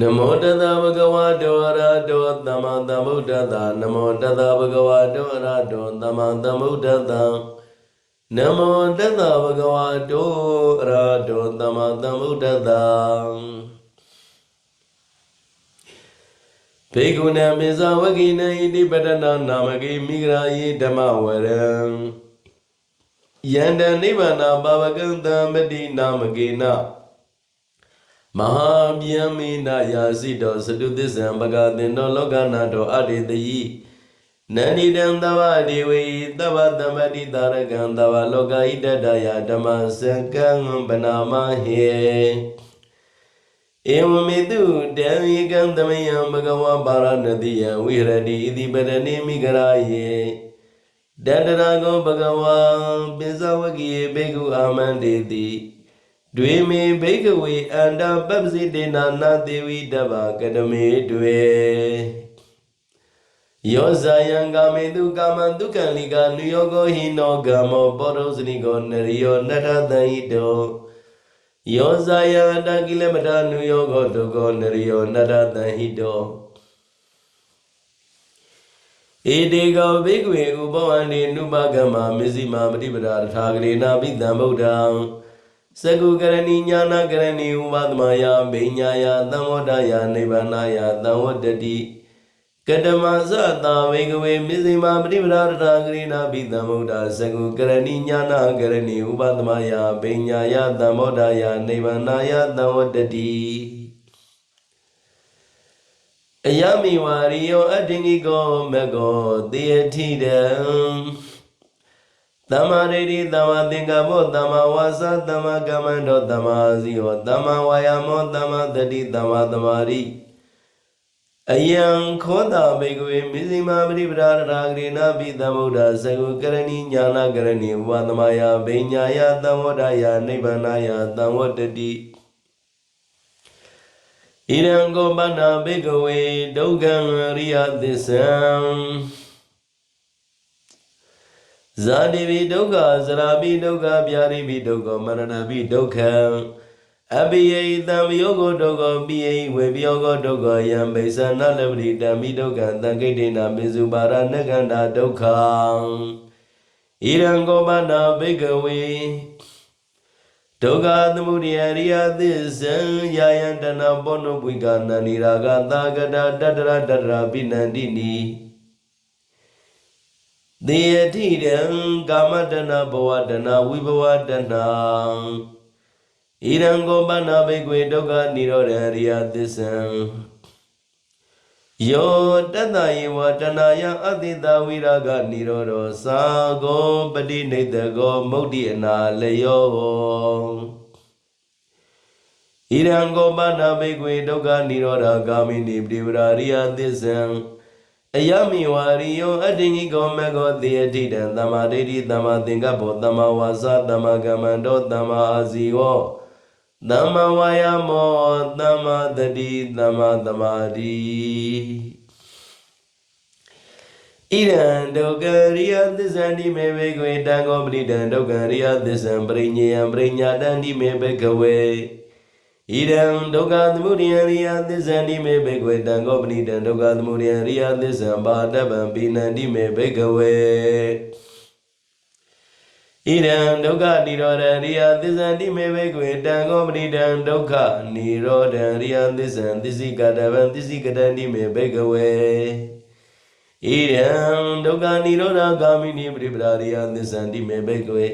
နမောတတဗုဒ္ဓဝါဒောရတောသမ္မာသမ္ဗုဒ္ဓတ္တနမောတတဗုဒ္ဓဝါဒောရတောသမ္မာသမ္ဗုဒ္ဓတ္တနမောတတဗုဒ္ဓဝါဒောရတောသမ္မာသမ္ဗုဒ္ဓတ္တဘေကုဏမေဇဝကိနဣတိပတနာနာမကိမိဂရာယေဓမ္မဝရံယန္တနိဗ္ဗာနပါဝကံတံပတိနာမကေန မဟာဗျံမေနယာစိတောသတုသစ္ဆံပကတင်တောလောကနာတောအတေတယိနန္ဒီတံသဗ္ဗဒေဝေသဗ္ဗသမ္ပတိတာရကံသဗ္ဗလောကဣတတယဓမ္မစကံပနာမဟေဧဝမေတုတံဧကံသမယံဘဂဝါပါရဏတိယံဝိရတိဣတိပရဏိမိဂရာယေတတရာကောဘဂဝါပိဇဝကိယေဘေကုအာမန္တေတိ ဒွေမေဘိကဝေအန္တပပ္ပစိတေနာနာသေဝိတဗ္ဗကတမေတွေယောဇာယံကာမေတုကာမံဒုက္ခလိကာနုယောဂောဟိနောဂမောပောရောဇနိကောနရိယောနထသံဟိတောယောဇာယံအတကိလမထာနုယောဂောဒုက္ခောနရိယောနထသံဟိတောဧတေကောဘိကဝေဥပဝန္တိနုပကမ္မာမစ္စည်းမာပฏิပဒါထာဂရေနာပိတံဗုဒ္ဓံ စကုကရဏီညာနာကရဏီဥပသမယဘိညာယသံဝတ္တယနိဗ္ဗာနယသံဝတ္တတိကတမသတာဝေကဝေမစ္စည်းမာပฏิပဒါထာဂရေနာပိတံဗုဒ္ဓစကုကရဏီညာနာကရဏီဥပသမယဘိညာယသံဝတ္တယနိဗ္ဗာနယသံဝတ္တတိအယမိဝါရိယောအတ္တိကိကောမကောတေယထိတံ သမ္မာဒိဋ္ဌိသမ္မာသင်္ကပ္ပောသမ္မာဝါစာသမ္မာကမ္မန္တောသမ္မာအာဇီဝသမ္မာဝါယာမောသမ္မာတတိသမ္မာသမာဓိအယံခောတာဘေကဝေမိစိမာပရိပဒါရာဂရေနာပိသမ္ဗုဒ္ဓသကုကရဏီညာနာကရဏီဝါသမယဘိညာယသံဝဒယနိဗ္ဗာနယသံဝတ္တတိဣရံကောပနာဘေကဝေဒုက္ခံရိယသစ္ဆံ ဇာတိပိဒုက္ခဇရာပိဒုက္ခဗျာတိပိဒုက္ခမရဏပိဒုက္ခံအပိယိတံယောဂဒုက္ခပိယိဝေပယောဂဒုက္ခယံဘိသနာလပတိတံမိဒုက္ခသံခိတေနပိစုပါရဏကန္တာဒုက္ခဣရံကောပနာဘေကဝေဒုက္ခသမုဒယရိယသစ္ဆံယာယံတနာဘောနုပိကနန္ဒီရာဂသာဂတတတရတတရာပိနန္တိနီ သေယတိတံကာမတနာဘဝတနာဝိဘဝတနာဣရံကောပနာဘိကွေဒုက္ခនិရောဓရိယသစ္ဆံယောတတယေဝတနာယအတိတဝိရာဂនិရောဓောသာဂောပတိနေတကောမုတ်တိအနာလယောဣရံကောပနာဘိကွေဒုက္ခនិရောဓဂာမိနိပတိဝရာရိယသစ္ဆံ အယမိဝါရိယောအတ္တိညိကောမေကောတေယတိတံသမ္မာဒိဋ္ဌိသမ္မာသင်္ကပ္ပောသမ္မာဝါစာသမ္မာကမ္မန္တောသမ္မာအာဇီဝောသမ္မာဝါယာမောသမ္မာတတိသမ္မာသမာဓိဣရံဒုက္ခရိယသစ္ဆန္တိမေဘေကွေတံကောပရိတံဒုက္ခရိယသစ္ဆံပရိညေယံပရိညာတန္တိမေဘေကဝေ ဣရံဒုက္ခသမုဒယရိယသစ္ဆန္တိမေဘေကွေတံကောပရိတံဒုက္ခသမုဒယရိယသစ္ဆံပါတဗံပိနန္တိမေဘေကဝေဣရံဒုက္ခនិရောဓရိယသစ္ဆန္တိမေဘေကွေတံကောပရိတံဒုက္ခនិရောဓရိယသစ္ဆံသစ္စိကတဗံသစ္စိကတန္တိမေဘေကဝေဣရံဒုက္ခនិရောဓဂ ामि နိပရိပရာရိယသစ္ဆန္တိမေဘေကဝေ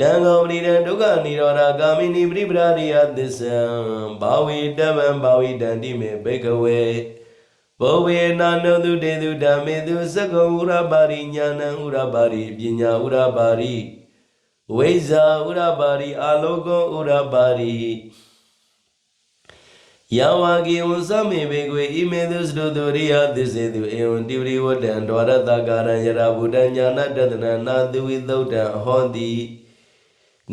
တံကောပရိတံဒုက္ခនិရောဓဂ ामि နိပရိပရာရိယသစ္ဆံဘာဝေတဗံဘာဝိတန္တိမေဘေကဝေဘောဝေနာနုတုတေတုဓမ္မေတုသက္ကုဥရပါရိညာဏဥရပါရိပညာဥရပါရိဝိဇာဥရပါရိအာလောကောဥရပါရိယဝကေဝသမေဘေကွေဣမေသုစတုတုရိယသစ္စေတုဧဝံတိပရိဝတ္တံဒွါရတကာရံယရာဘုဒ္ဓညာနတတနာနာသူဝိသုဒ္ဓံဟောတိ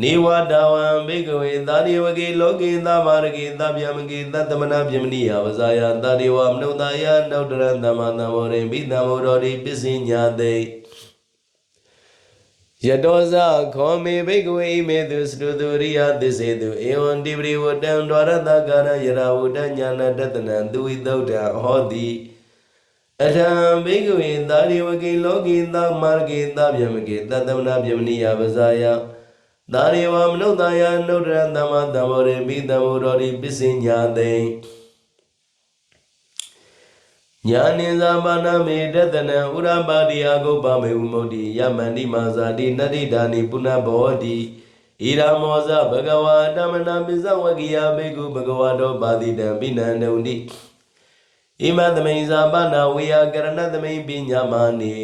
နေဝတဝံဘေကဝေသာရိဝကေလောကေသမာရကေသဗျမကေသတ္တမနာပြမနိယဝဇာယသာရိဝမနုဿာယနောတရံသမ္မာသမ္မောရိမိသမ္မောရောတိပစ္စည်းညာတိယတောဇခောမေဘိကဝေမေတုစတုသူရိယသစ္စေတုဧဝံတိပရိဝတံဒွါရတကာရယရာဝတ္တညာနာတတနံသူဝိသုဒ္ဓဟောတိအထံဘိကဝေသာရိဝကေလောကေသမာရကေသဗျမကေတတမနာဗျမနိယပဇာယ သာရိဝမနုဿာယနုဒ္ဒရသမ္မာသမ္မောရေမိတံဝရောရိပစ္စိညာတေညာနိဇာပါဏမေတတနံဥရပါတိယဂုပ္ပမေဝမုတ်တိယမန္တိမာဇာတိနတ္တိဒါနိပုဏ္ဏဘောတိဣရာမောဇဘဂဝါတမနာပိဇဝကိယဘေကုဘဂဝါတောပါတိတံပိနန္ဒုန်တိဣမသမိန်ဇာပနာဝေယကရဏသမိန်ပညာမာနိ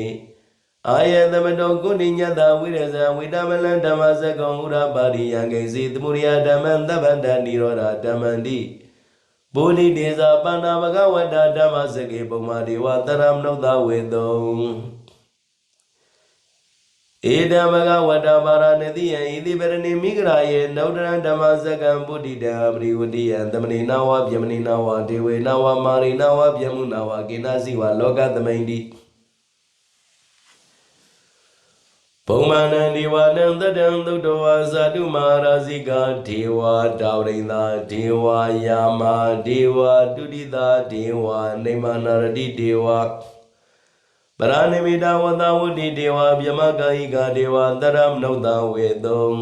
အာယသမတောကုဏိညတဝိရဇံဝိတမလံဓမ္မစကောဥရပါတိယံကိစီသမုရိယဓမ္မံသဗ္ဗန္တနိရောဓဓမ္မန္တိဗုဒိတေဇာပဏာဘဂဝတ္တဓမ္မစကေပုံမာဒေဝတရမနုဿဝေတုံဧတံဘဂဝတ္တပါရဏတိယံဣတိပရဏိမိဂရာယေနௌဒရံဓမ္မစကံပုတိတံပရိဝတိယံသမဏိနာဝဗျမဏိနာဝဒေဝေနာဝမာရိနာဝဗျမုနာဝကိနာစီဝလောကသမိန်တိ ဘုံမာနံဒီဝနံတတံသုတ္တဝါဇာတုမဟာရာဇိကဒေဝတာဝရိန္ဒဒေဝယာမဒေဝတုတိတာဒေဝနေမနာရတိဒေဝပရဏိမိတာဝတဝုတိဒေဝဗျမကာယိကဒေဝတရမနုဿဝေတုံ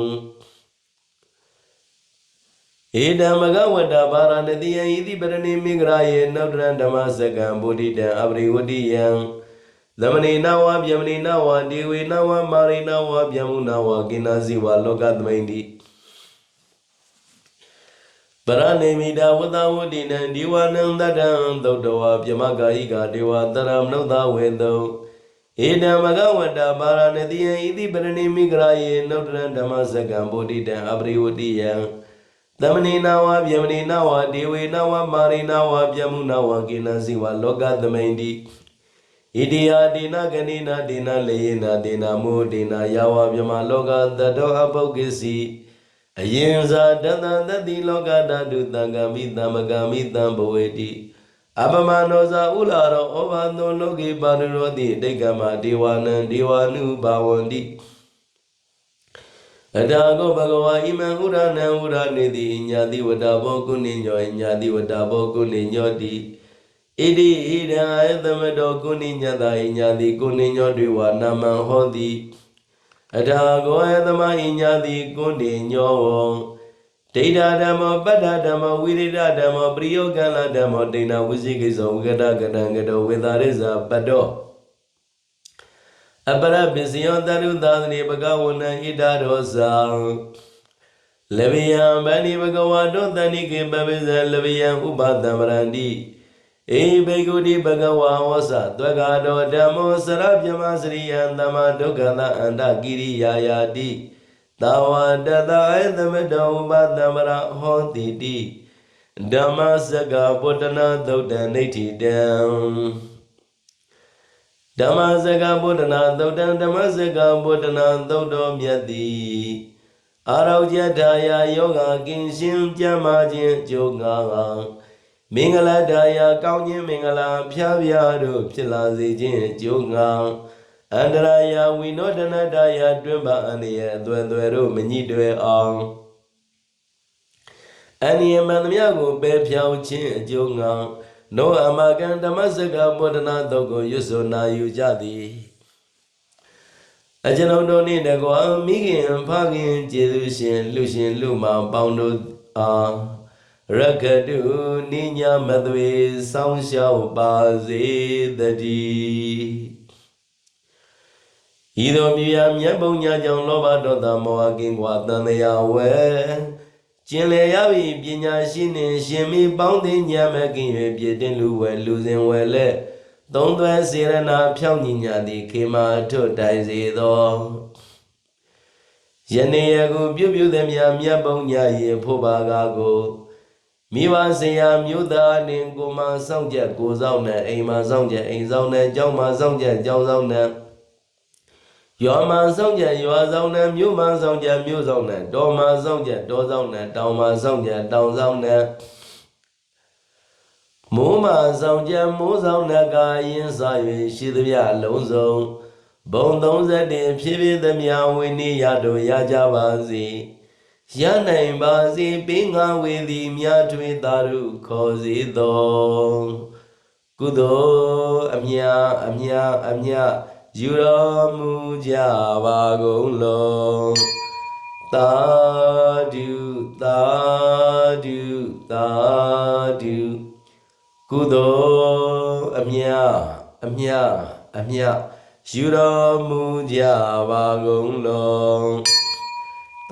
ဧတံမဂဝတ္တပါရဏတိယံဣတိပရဏိမိဂရာယေနௌတရံဓမ္မစကံဗုဒိတံအပရိဝတိယံ သမဏိနာဝဗျမဏိနာဝဒေဝေနာဝမာရိနာဝဗျမုနာဝကိနာစီဝလောကသမိန်တိပရဏိမိတာဝတဝတိနံဒီဝနံတတံသုတ္တဝဗျမကာယိကဒေဝတရမနုဿဝေတုဧတံမဂဝတ္တပါရဏတိယံဣတိပရဏိမိဂရာယေနုတရံဓမ္မစကံဗုဒိတံအပရိဝတိယံသမဏိနာဝဗျမဏိနာဝဒေဝေနာဝမာရိနာဝဗျမုနာဝကိနာစီဝလောကသမိန်တိ ဣတိယဒေနဂဏိနာဒေနလေယနာဒေနမုဒေနယာဝမြမလောကတတောအပုဂ္ဂစီအယင်ဇာတတံတတိလောကဓာတုတံကမိတံမကမိတံဘဝေတိအပမနောဇာဥလာရောဩဘာသောလောကေပါရရောတိဒိဋ္ဌမဒေဝနံဒေဝနုဘာဝန္တိအတာကောဘဂဝါဣမံဥရဏံဥရနေတိညာတိဝတ္တဘောကုဏိညောညာတိဝတ္တဘောကုဏိညောတိ ဣတိဣဒံအယသမတောကုဏိညတဣညာတိကုဏိညောတွေဝနာမံဟောတိအထာကောအယသမဣညာတိကုဏိညောဝံဒိဋ္ဌဓမ္မောပတ္ထဓမ္မောဝိရိဒဓမ္မောပရိယောကလဓမ္မောဒိဏဝိသိကိသောဝိကတကတံကတောဝေသာရိဇာပတ္တောအပရပစ္စယောတရုသာသနေဘဂဝနံဣဒရောဇံလဗယံဗန္ဒီဘဂဝါတောတဏိကေပပိဇံလဗယံဥပသံဗရန္တိ ဧဘေကုတိဘဂဝါဝသသွက္ကာတောဓမ္မောစရပြမစရိယံသမ္မာဒုက္ခသအန္တကိရိယာယာတိသာဝတတအေသမတောဥပသမရဟောတိတိဓမ္မစကပုတ္တနာသုတ်တံနေဋ္ဌိတံဓမ္မစကဗုဒ္ဓနာသုတ်တံဓမ္မစကဗုဒ္ဓနာသုတ်တော်မြတ်သည်အာရောကျထာယာယောဂကင်ရှင်ကြမ်းမာခြင်းအကျိုးငါးပါး မင်္ဂလာတရားကောင်းခြင်းမင်္ဂလာဖျားဖျားတို့ဖြစ်လာစေခြင်းအကျိုးငါအန္တရာယဝိနောဒနတရားတွင်ပါအန္တရာယ်အသွယ်သွယ်တို့မညှိတွယ်အောင်အန္တရာယ်မှန်သမျှကိုပယ်ဖြောင်းခြင်းအကျိုးငါနောအမကံဓမ္မစကဗောဓနာတုတ်ကိုရွတ်ဆိုနာယူကြသည်အကျွန်ုပ်တို့နှင့်တကွာမိခင်ဖခင်ကျေးဇူးရှင်လူရှင်လူမောင်ပေါင်းတို့အား ရကတုနိညာမသွေဆောင်းလျှောက်ပါစေတည်းဤသို့မြာမြတ်ပုံညာကြောင့်လောဘဒေါသမောဟကင်းကွာတန်တရားဝဲကျင်လေရပြီပညာရှိနှင့်ရှင်မီပေါင်းသိညာမကင်း၍ပြည့်တင်လူဝဲလူစဉ်ဝဲလက်သုံးသွဲစေရနာဖြောင်းညီညာသည်ခေမာထွတ်တိုင်စေသောယနေ့ယခုပြုပြုသည်မြတ်မြတ်ပုံညာရေဖို့ပါကားကို မိဘဆရာမြို့သားနှင့်ကိုမစောင့်ချက်ကိုစောင့်နဲ့အိမ်မှာစောင့်ချက်အိမ်ဆောင်နဲ့ကျောင်းမှာစောင့်ချက်ကျောင်းဆောင်နဲ့ရွာမှာစောင့်ချက်ရွာဆောင်နဲ့မြို့မှာစောင့်ချက်မြို့ဆောင်နဲ့တောမှာစောင့်ချက်တောဆောင်နဲ့တောင်မှာစောင့်ချက်တောင်ဆောင်နဲ့မိုးမှာစောင့်ချက်မိုးဆောင်နဲ့ကာရင်စား၍ရှိသမျှလုံးစုံဘုံ31ဖြစ်ဖြစ်သမျှဝိနည်းရတို့ရကြပါစေ ရနိုင်ပါစေပေးငါဝေသည်မြတ်ထွေသာရုခေါ်စေသောကုသိုလ်အမြအမြအမြယူတော်မူကြပါကုန်လုံးသာဓုသာဓုသာဓုကုသိုလ်အမြအမြအမြယူတော်မူကြပါကုန်လုံး